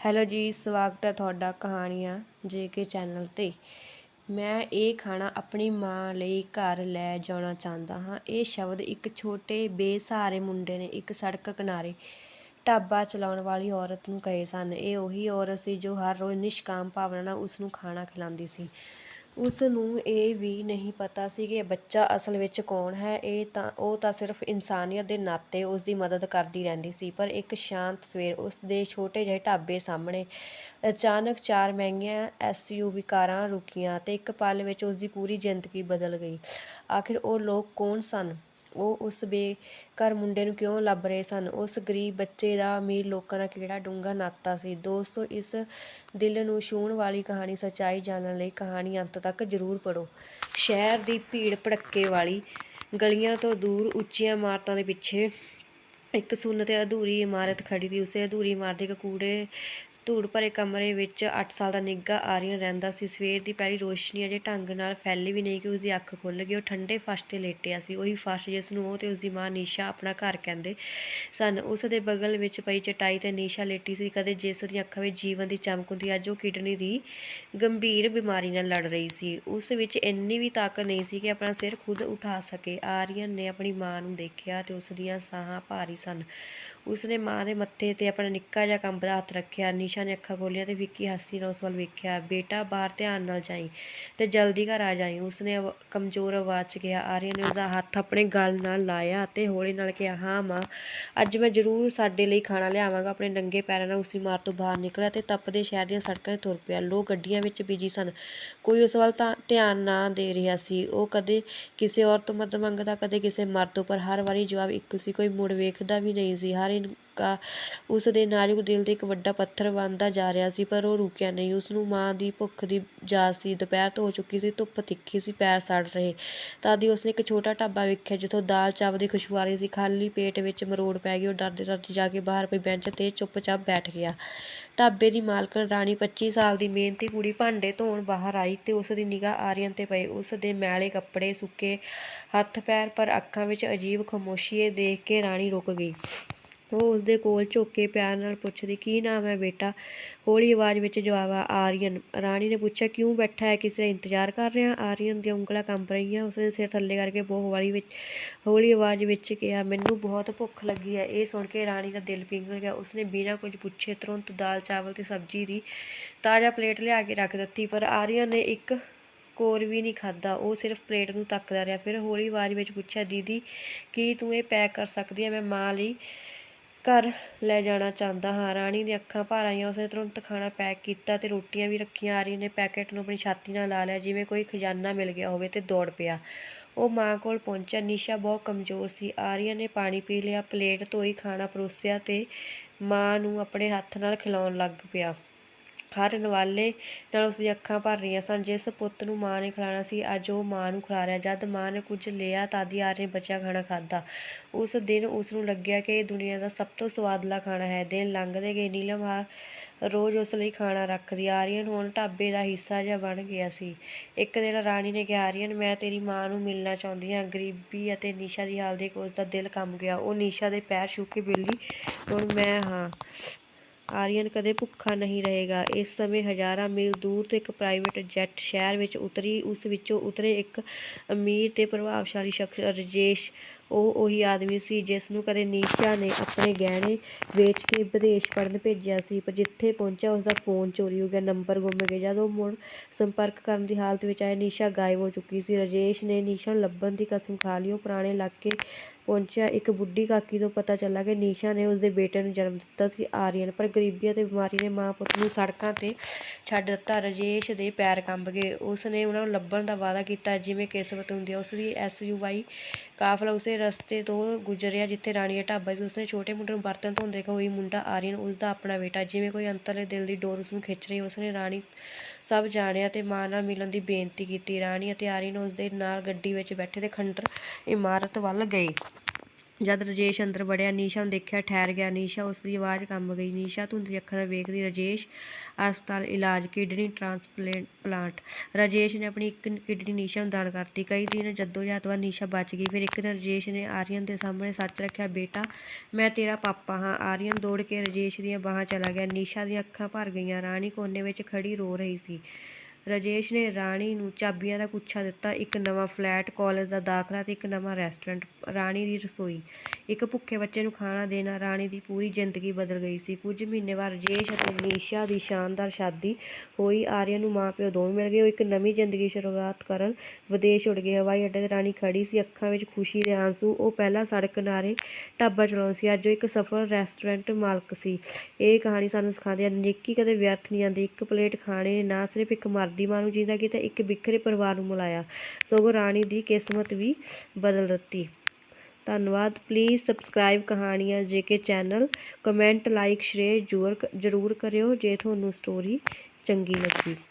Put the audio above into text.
Hello ਜੀ, ਸਵਾਗਤ ਹੈ ਤੁਹਾਡਾ ਕਹਾਣੀਆਂ ਜੇਕੇ ਚੈਨਲ 'ਤੇ। ਮੈਂ ਇਹ ਖਾਣਾ ਆਪਣੀ ਮਾਂ ਲਈ ਘਰ ਲੈ ਜਾਣਾ ਚਾਹੁੰਦਾ ਹਾਂ। ਇਹ ਸ਼ਬਦ ਇੱਕ ਛੋਟੇ ਬੇਸਹਾਰੇ ਮੁੰਡੇ ਨੇ ਇੱਕ ਸੜਕ ਕਿਨਾਰੇ ਢਾਬਾ ਚਲਾਉਣ ਵਾਲੀ ਔਰਤ ਨੂੰ ਕਹੇ ਸਨ। ਇਹ ਉਹੀ ਔਰਤ ਸੀ ਜੋ ਹਰ ਰੋਜ਼ ਨਿਸ਼ਕਾਮ ਭਾਵਨਾ ਨਾਲ ਉਸ ਨੂੰ ਖਾਣਾ ਖਿਲਾਉਂਦੀ ਸੀ। ਉਸ ਨੂੰ ਇਹ ਵੀ ਨਹੀਂ ਪਤਾ ਸੀ ਕਿ ਬੱਚਾ ਅਸਲ ਵਿੱਚ ਕੌਣ ਹੈ। ਇਹ ਤਾਂ, ਉਹ ਤਾਂ ਸਿਰਫ ਇਨਸਾਨੀਅਤ ਦੇ ਨਾਤੇ ਉਸ ਦੀ ਮਦਦ ਕਰਦੀ ਰਹਿੰਦੀ ਸੀ, ਪਰ ਇੱਕ ਸ਼ਾਂਤ ਸਵੇਰ ਉਸ ਦੇ ਛੋਟੇ ਜਿਹੇ ਢਾਬੇ ਸਾਹਮਣੇ ਅਚਾਨਕ ਚਾਰ ਮਹਿੰਗੀਆਂ ਐਸਯੂਵੀ ਕਾਰਾਂ ਰੁਕੀਆਂ ਤੇ ਇੱਕ ਪਲ ਵਿੱਚ ਉਸ ਦੀ ਪੂਰੀ ਜ਼ਿੰਦਗੀ ਬਦਲ ਗਈ। ਆਖਿਰ ਉਹ ਲੋਕ ਕੌਣ ਸਨ? ਉਹ ਉਸ ਬੇਘਰ ਮੁੰਡੇ ਨੂੰ ਕਿਉਂ ਲੱਭ ਰਹੇ ਸਨ? ਉਸ ਗਰੀਬ ਬੱਚੇ ਦਾ ਅਮੀਰ ਲੋਕਾਂ ਨਾਲ ਕਿਹੜਾ ਡੂੰਘਾ ਨਾਤਾ ਸੀ? ਦੋਸਤੋ, ਇਸ ਦਿਲ ਨੂੰ ਛੂਹਣ ਵਾਲੀ ਕਹਾਣੀ ਸੱਚਾਈ ਜਾਣਨ ਲਈ ਕਹਾਣੀ ਅੰਤ ਤੱਕ ਜ਼ਰੂਰ ਪੜੋ ਸ਼ਹਿਰ ਦੀ ਭੀੜ ਭੜੱਕੇ ਵਾਲੀ ਗਲੀਆਂ ਤੋਂ ਦੂਰ ਉੱਚੀਆਂ ਇਮਾਰਤਾਂ ਦੇ ਪਿੱਛੇ ਇੱਕ ਸੁੰਨ ਤੇ ਅਧੂਰੀ ਇਮਾਰਤ ਖੜੀ ਸੀ। ਉਸੇ ਅਧੂਰੀ ਇਮਾਰਤ ਦੇ ਕੂੜੇ ਧੂੜ ਭਰੇ ਕਮਰੇ ਵਿੱਚ 8 ਸਾਲ ਦਾ ਨਿੱਘਾ ਆਰੀਅਨ ਰਹਿੰਦਾ ਸੀ। ਸਵੇਰ ਦੀ ਪਹਿਲੀ ਰੋਸ਼ਨੀ ਅਜੇ ਢੰਗ ਨਾਲ ਫੈਲੀ ਵੀ ਨਹੀਂ ਕਿ ਉਸਦੀ ਅੱਖ ਖੁੱਲ੍ਹ ਗਈ। ਉਹ ਠੰਡੇ ਫਰਸ਼ ਤੇ ਲੇਟਿਆ ਸੀ। ਉਹੀ ਫਰਸ਼ ਜਿਸ ਨੂੰ ਉਹ ਤੇ ਉਸਦੀ ਮਾਂ ਨੀਸ਼ਾ ਆਪਣਾ ਘਰ ਕਹਿੰਦੇ ਸਨ। ਉਸ ਦੇ ਬਗਲ ਵਿੱਚ ਪਈ ਚਟਾਈ ਤੇ ਨੀਸ਼ਾ ਲੇਟੀ ਸੀ। ਕਦੇ ਜਿਸ ਦੀਆਂ ਅੱਖਾਂ ਵਿੱਚ ਜੀਵਨ ਦੀ ਚਮਕ ਹੁੰਦੀ, ਅੱਜ ਉਹ ਕਿਡਨੀ ਦੀ ਗੰਭੀਰ ਬਿਮਾਰੀ ਨਾਲ ਲੜ ਰਹੀ ਸੀ। ਉਸ ਵਿੱਚ ਇੰਨੀ ਵੀ ਤਾਕਤ ਨਹੀਂ ਸੀ ਕਿ ਆਪਣਾ ਸਿਰ ਖੁਦ ਉਠਾ ਸਕੇ। ਆਰੀਅਨ ਨੇ ਆਪਣੀ ਮਾਂ ਨੂੰ ਦੇਖਿਆ ਤੇ ਉਸ ਦੀਆਂ ਸਾਹਾਂ ਭਾਰੀ ਸਨ। ਉਸਨੇ ਮਾਂ ਦੇ ਮੱਥੇ ਤੇ ਆਪਣਾ ਨਿੱਕਾ ਜਿਹਾ ਕੰਬਦਾ ਹੱਥ ਰੱਖਿਆ। ਨੀਸ਼ਾ ਨੇ ਅੱਖਾਂ ਖੋਲ੍ਹੀਆਂ ਤੇ ਵਿੱਕੀ ਹਾਸੀ ਨਾਲ ਉਸ ਵੱਲ ਵੇਖਿਆ, ਬੇਟਾ, ਬਾਹਰ ਧਿਆਨ ਨਾਲ ਜਾਈਂ ਤੇ ਜਲਦੀ ਘਰ ਆ ਜਾਈਂ। ਉਸਨੇ ਕਮਜ਼ੋਰ ਆਵਾਜ਼ 'ਚ ਕਿਹਾ ਆਰੀਅਨ ਨੇ ਉਸਦਾ ਹੱਥ ਆਪਣੇ ਗਲ ਨਾਲ ਲਾਇਆ ਅਤੇ ਹੌਲੀ ਨਾਲ ਕਿਹਾ, ਹਾਂ, ਮਾਂ, ਅੱਜ ਮੈਂ ਜ਼ਰੂਰ ਸਾਡੇ ਲਈ ਖਾਣਾ ਲਿਆਵਾਂਗਾ। ਆਪਣੇ ਨੰਗੇ ਪੈਰਾਂ ਨਾਲ ਉਸ ਮਾਰ ਤੋਂ ਬਾਹਰ ਨਿਕਲਿਆ ਤੇ ਤਪਦੇ ਸ਼ਹਿਰ ਦੀਆਂ ਸੜਕਾਂ 'ਤੇ ਤੁਰ ਪਿਆ। ਲੋਕ ਗੱਡੀਆਂ ਵਿੱਚ ਬਿਜ਼ੀ ਸਨ। ਕੋਈ ਉਸ ਵੱਲ ਤਾਂ ਧਿਆਨ ਨਾ ਦੇ ਰਿਹਾ ਸੀ। ਉਹ ਕਦੇ ਕਿਸੇ ਔਰਤ ਤੋਂ ਮਦਦ ਮੰਗਦਾ, ਕਦੇ ਕਿਸੇ ਮਰਦ ਤੋਂ, ਪਰ ਹਰ ਵਾਰੀ ਜਵਾਬ ਇੱਕੋ ਸੀ, ਕੋਈ ਮੁੜ ਵੇਖਦਾ ਵੀ ਨਹੀਂ ਸੀ। ਹਰ ਇਨਕਾ ਉਸ ਦੇ ਨਾਜ਼ੁਕ ਦਿਲ ਤੇ ਇੱਕ ਵੱਡਾ ਪੱਥਰ ਬਣਦਾ ਜਾ ਰਿਹਾ ਸੀ, ਪਰ ਉਹ ਰੁਕਿਆ ਨਹੀਂ। ਉਸ ਨੂੰ ਮਾਂ ਦੀ ਭੁੱਖ ਦੀ ਜਾਚ ਸੀ। ਦੁਪਹਿਰ ਤੋਂ ਹੋ ਚੁੱਕੀ ਸੀ, ਧੁੱਪ ਤਿੱਖੀ ਸੀ, ਪੈਰ ਸੜ ਰਹੇ। ਤਦ ਹੀ ਉਸਨੇ ਇੱਕ ਛੋਟਾ ਢਾਬਾ ਵੇਖਿਆ, ਜਿੱਥੋਂ ਦਾਲ, ਚਾਵਲ ਦੀ ਖੁਸ਼ਬੂ ਸੀ। ਖਾਲੀ ਪੇਟ ਵਿੱਚ ਮਰੋੜ ਪੈ ਗਈ। ਉਹ ਡਰਦੇ ਡਰਦੇ ਜਾ ਕੇ ਬਾਹਰ ਪਈ ਬੈਂਚ ਤੇ ਚੁੱਪਚਾਪ ਬੈਠ ਗਿਆ। ਢਾਬੇ ਦੀ ਮਾਲਕਣ ਰਾਣੀ 25 ਸਾਲ ਦੀ ਮਿਹਨਤੀ ਕੁੜੀ ਭਾਂਡੇ ਧੋਣ ਬਾਹਰ ਆਈ ਤੇ ਉਸ ਦੀ ਨਿਗਾਹ ਆਰੀਅਨ ਤੇ ਪਈ। ਉਸ ਦੇ ਮੈਲੇ ਕੱਪੜੇ ਸੁੱਕੇ ਹੱਥ ਪੈਰ, ਪਰ ਅੱਖਾਂ ਵਿੱਚ ਅਜੀਬ ਖਾਮੋਸ਼ੀ ਦੇਖ ਕੇ ਰਾਣੀ ਰੁਕ ਗਈ। ਉਹ ਉਸਦੇ ਕੋਲ ਝੁੱਕ ਕੇ ਪਿਆਰ ਨਾਲ ਪੁੱਛਦੀ, ਕੀ ਨਾਮ ਹੈ ਬੇਟਾ? ਹੌਲੀ ਆਵਾਜ਼ ਵਿੱਚ ਜਵਾਬ ਆ, ਆਰੀਅਨ। ਰਾਣੀ ਨੇ ਪੁੱਛਿਆ, ਕਿਉਂ ਬੈਠਾ ਹੈ? ਕਿਸੇ ਦਾ ਇੰਤਜ਼ਾਰ ਕਰ ਰਿਹਾ? ਆਰੀਅਨ ਦੀਆਂ ਉਂਗਲਾਂ ਕੰਬ ਰਹੀਆਂ ਉਸਨੇ ਸਿਰ ਥੱਲੇ ਕਰਕੇ ਬਹੁਤ ਵਾਲੀ ਵਿੱਚ, ਹੌਲੀ ਆਵਾਜ਼ ਵਿੱਚ ਕਿਹਾ, ਮੈਨੂੰ ਬਹੁਤ ਭੁੱਖ ਲੱਗੀ ਹੈ। ਇਹ ਸੁਣ ਕੇ ਰਾਣੀ ਦਾ ਦਿਲ ਪਿੰਗਲ ਗਿਆ। ਉਸਨੇ ਬਿਨਾਂ ਕੁਝ ਪੁੱਛੇ ਤੁਰੰਤ ਦਾਲ, ਚਾਵਲ ਤੇ ਸਬਜ਼ੀ ਦੀ ਤਾਜ਼ਾ ਪਲੇਟ ਲਿਆ ਕੇ ਰੱਖ ਦਿੱਤੀ, ਪਰ ਆਰੀਅਨ ਨੇ ਇੱਕ ਕੋਰ ਵੀ ਨਹੀਂ ਖਾਧਾ। ਉਹ ਸਿਰਫ ਪਲੇਟ ਨੂੰ ਤੱਕਦਾ ਰਿਹਾ। ਫਿਰ ਹੌਲੀ ਆਵਾਜ਼ ਵਿੱਚ ਪੁੱਛਿਆ, ਦੀਦੀ, ਕੀ ਤੂੰ ਇਹ ਪੈਕ ਕਰ ਸਕਦੀ ਹੈ? ਮੈਂ ਮਾਂ ਲਈ ਘਰ ਲੈ ਜਾਣਾ ਚਾਹੁੰਦਾ ਹਾਂ। ਰਾਣੀ ਦੀਆਂ ਅੱਖਾਂ ਭਰ ਆਈਆਂ। ਉਸਨੇ ਤੁਰੰਤ ਖਾਣਾ ਪੈਕ ਕੀਤਾ ਅਤੇ ਰੋਟੀਆਂ ਵੀ ਰੱਖੀਆਂ। ਆਰੀ ਨੇ ਪੈਕੇਟ ਨੂੰ ਆਪਣੀ ਛਾਤੀ ਨਾਲ ਲਾ ਲਿਆ। ਜਿਵੇਂ ਕੋਈ ਖਜ਼ਾਨਾ ਮਿਲ ਗਿਆ ਹੋਵੇ ਤੇ ਦੌੜ ਪਿਆ। ਉਹ ਮਾਂ ਕੋਲ ਪਹੁੰਚਿਆ। ਨਿਸ਼ਾ ਬਹੁਤ ਕਮਜ਼ੋਰ ਸੀ। ਆਰੀਆ ਨੇ ਪਾਣੀ ਪੀ ਲਿਆ, ਪਲੇਟ ਧੋਈ, ਖਾਣਾ ਪਰੋਸਿਆ ਤੇ ਮਾਂ ਨੂੰ ਆਪਣੇ ਹੱਥ ਨਾਲ ਖਿਲਾਉਣ ਲੱਗ ਪਿਆ। ਹਰ ਨਵਾਲੇ ਨਾਲ ਉਸ ਦੀਆਂ ਅੱਖਾਂ ਭਰ ਰਹੀਆਂ ਸਨ। ਜਿਸ ਪੁੱਤ ਨੂੰ ਮਾਂ ਨੇ ਖਿਲਾਉਣਾ ਸੀ, ਅੱਜ ਉਹ ਮਾਂ ਨੂੰ ਖਿਲਾ ਰਿਹਾ। ਜਦ ਮਾਂ ਨੇ ਕੁਝ ਲਿਆ ਤਦ ਹੀ ਆਰ ਨੇ ਬਚਿਆ ਖਾਣਾ ਖਾਧਾ। ਉਸ ਦਿਨ ਉਸ ਨੂੰ ਲੱਗਿਆ ਕਿ ਇਹ ਦੁਨੀਆ ਦਾ ਸਭ ਤੋਂ ਸਵਾਦਲਾ ਖਾਣਾ ਹੈ। ਦਿਨ ਲੰਘਦੇ ਗਏ, ਨੀਲਮ ਹਰ ਰੋਜ਼ ਉਸ ਲਈ ਖਾਣਾ ਰੱਖਦੀ। ਆਰੀਅਨ ਹੁਣ ਢਾਬੇ ਦਾ ਹਿੱਸਾ ਜਿਹਾ ਬਣ ਗਿਆ ਸੀ। ਇੱਕ ਦਿਨ ਰਾਣੀ ਨੇ ਕਿਹਾ, ਆਰੀਅਨ, ਮੈਂ ਤੇਰੀ ਮਾਂ ਨੂੰ ਮਿਲਣਾ ਚਾਹੁੰਦੀ ਹਾਂ। ਗਰੀਬੀ ਅਤੇ ਨਿਸ਼ਾ ਦੀ ਹਾਲ ਦੇਖ ਉਸ ਦਾ ਦਿਲ ਕੰਬ ਗਿਆ। ਉਹ ਨਿਸ਼ਾ ਦੇ ਪੈਰ ਛੂਹ ਕੇ ਬੋਲੀ, ਹੁਣ ਮੈਂ ਹਾਂ। ਆਰੀਅਨ ਕਦੇ ਭੁੱਖਾ ਨਹੀਂ ਰਹੇਗਾ। ਇਸ ਸਮੇਂ ਹਜ਼ਾਰਾਂ ਮੀਲ ਦੂਰ ਤੋਂ ਇੱਕ ਪ੍ਰਾਈਵੇਟ ਜੈਟ ਸ਼ਹਿਰ ਵਿੱਚ ਉਤਰੀ। ਉਸ ਵਿੱਚੋਂ ਉਤਰੇ ਇੱਕ ਅਮੀਰ ਤੇ ਪ੍ਰਭਾਵਸ਼ਾਲੀ ਸ਼ਖਸ ਰਜੇਸ਼। ਉਹ ਉਹੀ ਆਦਮੀ ਸੀ ਜਿਸ ਨੂੰ ਕਦੇ ਨੀਸ਼ਾ ਨੇ ਆਪਣੇ ਗਹਿਣੇ ਵੇਚ ਕੇ ਵਿਦੇਸ਼ ਪੜਨ ਭੇਜਿਆ ਸੀ, ਪਰ ਜਿੱਥੇ ਪਹੁੰਚਿਆ ਉਸ ਦਾ ਫੋਨ ਚੋਰੀ ਹੋ ਗਿਆ, ਨੰਬਰ ਗੁੰਮ ਗਿਆ ਜਦ ਉਹ ਮੁੜ ਸੰਪਰਕ ਕਰਨ ਦੀ ਹਾਲਤ ਵਿੱਚ ਆਇਆ ਨੀਸ਼ਾ ਗਾਇਬ ਹੋ ਚੁੱਕੀ ਸੀ। ਰਜੇਸ਼ ਨੇ ਨੀਸ਼ਾ ਨੂੰ ਲੱਭਣ ਦੀ ਕਸਮ ਖਾ ਲਈ। ਉਹ ਪੁਰਾਣੇ ਇਲਾਕੇ ਪਹੁੰਚਿਆ, ਇੱਕ ਬੁੱਢੀ ਕਾਕੀ ਤੋਂ ਪਤਾ ਚੱਲਾ ਕਿ ਨੀਸ਼ਾ ਨੇ ਉਸਦੇ ਬੇਟੇ ਨੂੰ ਜਨਮ ਦਿੱਤਾ ਸੀ, ਆਰੀਅਨ। ਪਰ ਗਰੀਬੀ ਅਤੇ ਬਿਮਾਰੀ ਨੇ ਮਾਂ ਪੁੱਤ ਨੂੰ ਸੜਕਾਂ ਤੇ ਛੱਡ ਦਿੱਤਾ। ਰਜੇਸ਼ ਦੇ ਪੈਰ ਕੰਬ ਗਏ। ਉਸ ਨੇ ਉਹਨਾਂ ਨੂੰ ਲੱਭਣ ਦਾ ਵਾਅਦਾ ਕੀਤਾ, ਜਿਵੇਂ ਕਿਸਮਤ ਹੁੰਦੀ ਹੈ ਉਸ ਦੀ ਐਸਯੂਵਾਈ ਕਾਫਲਾ ਉਸੇ ਰਸਤੇ ਤੋਂ ਗੁਜ਼ਰਿਆ ਜਿੱਥੇ ਰਾਣੀ ਦਾ ਢਾਬਾ ਸੀ। ਉਸਨੇ ਛੋਟੇ ਮੁੰਡੇ ਨੂੰ ਬਰਤਨ ਧੋਂਦੇ ਦੇਖਿਆ ਉਹੀ ਮੁੰਡਾ ਆਰੀਅਨ ਉਸਦਾ ਆਪਣਾ ਬੇਟਾ। ਜਿਵੇਂ ਕੋਈ ਅੰਤਰਲੇ ਦਿਲ ਦੀ ਡੋਰ ਉਸਨੂੰ ਖਿੱਚ ਰਹੀ, ਉਸਨੇ ਰਾਣੀ ਸਭ ਜਾਣਿਆ ਤੇ ਮਾਂ ਨਾਲ ਮਿਲਣ ਦੀ ਬੇਨਤੀ ਕੀਤੀ। ਰਾਣੀ ਅਤੇ ਆਰੀਅਨ ਉਸਦੇ ਨਾਲ ਗੱਡੀ ਵਿੱਚ ਬੈਠੇ ਤੇ ਖੰਡਰ ਇਮਾਰਤ ਵੱਲ ਗਏ। ਜਦ ਰਾਜੇਸ਼ ਅੰਦਰ ਵੜਿਆ, ਨੀਸ਼ਾ ਨੂੰ ਦੇਖਿਆ, ਠਹਿਰ ਗਿਆ। ਨੀਸ਼ਾ ਉਸ ਦੀ ਆਵਾਜ਼ ਕੰਬ ਗਈ। ਨੀਸ਼ਾ ਧੁੰਦਲੀ ਅੱਖਾਂ ਨਾਲ ਵੇਖਦੀ ਰਾਜੇਸ਼ ਹਸਪਤਾਲ ਇਲਾਜ, ਕਿਡਨੀ ਟ੍ਰਾਂਸਪਲਾਂਟ ਪਲਾਂਟ। ਰਾਜੇਸ਼ ਨੇ ਆਪਣੀ ਇੱਕ ਕਿਡਨੀ ਨੀਸ਼ਾ ਨੂੰ ਦਾਨ ਕਰਤੀ। ਕਈ ਦਿਨ ਜੱਦੋਜਹਿਦ ਬਾਅਦ ਨੀਸ਼ਾ ਬਚ ਗਈ। ਫਿਰ ਇੱਕ ਦਿਨ ਰਾਜੇਸ਼ ਨੇ ਆਰੀਅਨ ਦੇ ਸਾਹਮਣੇ ਸੱਚ ਰੱਖਿਆ, ਬੇਟਾ, ਮੈਂ ਤੇਰਾ ਪਾਪਾ ਹਾਂ। ਆਰੀਅਨ ਦੌੜ ਕੇ ਰਾਜੇਸ਼ ਦੀਆਂ ਬਾਹਾਂ ਚਲਾ ਗਿਆ। ਨੀਸ਼ਾ ਦੀਆਂ ਅੱਖਾਂ ਭਰ ਗਈਆਂ। ਰਾਣੀ ਕੋਨੇ ਵਿੱਚ ਖੜੀ ਰੋ ਰਹੀ ਸੀ। ਰਾਜੇਸ਼ ਨੇ ਰਾਣੀ ਨੂੰ ਚਾਬੀਆਂ ਦਾ ਗੁੱਛਾ ਦਿੱਤਾ, ਇੱਕ ਨਵਾਂ ਫਲੈਟ, ਕਾਲਜ ਦਾ ਦਾਖਲਾ ਤੇ ਇੱਕ ਨਵਾਂ ਰੈਸਟੋਰੈਂਟ, ਰਾਣੀ ਦੀ ਰਸੋਈ। ਇੱਕ ਭੁੱਖੇ ਬੱਚੇ ਨੂੰ ਖਾਣਾ ਦੇਣਾ ਰਾਣੀ ਦੀ ਪੂਰੀ ਜ਼ਿੰਦਗੀ ਬਦਲ ਗਈ ਸੀ। ਕੁਝ ਮਹੀਨੇ ਬਾਅਦ ਰਾਜੇਸ਼ ਅਤੇ ਮਨੀਸ਼ਾ ਦੀ ਸ਼ਾਨਦਾਰ ਸ਼ਾਦੀ ਹੋਈ। ਆਰੀਅਨ ਨੂੰ ਮਾਂ ਪਿਓ ਦੋਵੇਂ ਮਿਲ ਗਏ। ਉਹ ਇੱਕ ਨਵੀਂ ਜ਼ਿੰਦਗੀ ਸ਼ੁਰੂਆਤ ਕਰਨ ਵਿਦੇਸ਼ ਉੱਡ ਗਏ। ਹਵਾਈ ਅੱਡੇ ਤੇ ਰਾਣੀ ਖੜੀ ਸੀ। ਅੱਖਾਂ ਵਿੱਚ ਖੁਸ਼ੀ ਦੇ ਆਂਸੂ। ਉਹ ਪਹਿਲਾਂ ਸੜਕ ਕਿਨਾਰੇ ਢਾਬਾ ਚਲਾਉਂਦੀ ਸੀ। ਅੱਜ ਉਹ ਇੱਕ ਸਫਲ ਰੈਸਟੋਰੈਂਟ ਮਾਲਕ ਸੀ। ਇਹ ਕਹਾਣੀ ਸਾਨੂੰ ਸਿਖਾਉਂਦੀ ਹੈ, ਨੇਕੀ ਕਦੇ ਵਿਅਰਥ ਨਹੀਂ ਜਾਂਦੀ। ਇੱਕ ਪਲੇਟ ਖਾਣੇ ਨੇ ਨਾ ਸਿਰਫ ਇੱਕ ਮਰਦੀ ਮਾਂ ਨੂੰ ਜਿੰਦਾ ਕੀਤਾ, ਇੱਕ ਬਿਖਰੇ ਪਰਿਵਾਰ ਨੂੰ ਮਿਲਾਇਆ ਸਗੋਂ ਰਾਣੀ ਦੀ ਕਿਸਮਤ ਵੀ ਬਦਲ ਦਿੱਤੀ। ਧੰਨਵਾਦ। ਪਲੀਜ਼ ਸਬਸਕ੍ਰਾਈਬ ਕਹਾਣੀਆਂ JK channel comment like share ਜ਼ਰੂਰ ਜ਼ਰੂਰ ਕਰਿਓ ਜੇ ਤੁਹਾਨੂੰ ਸਟੋਰੀ ਚੰਗੀ ਲੱਗੀ।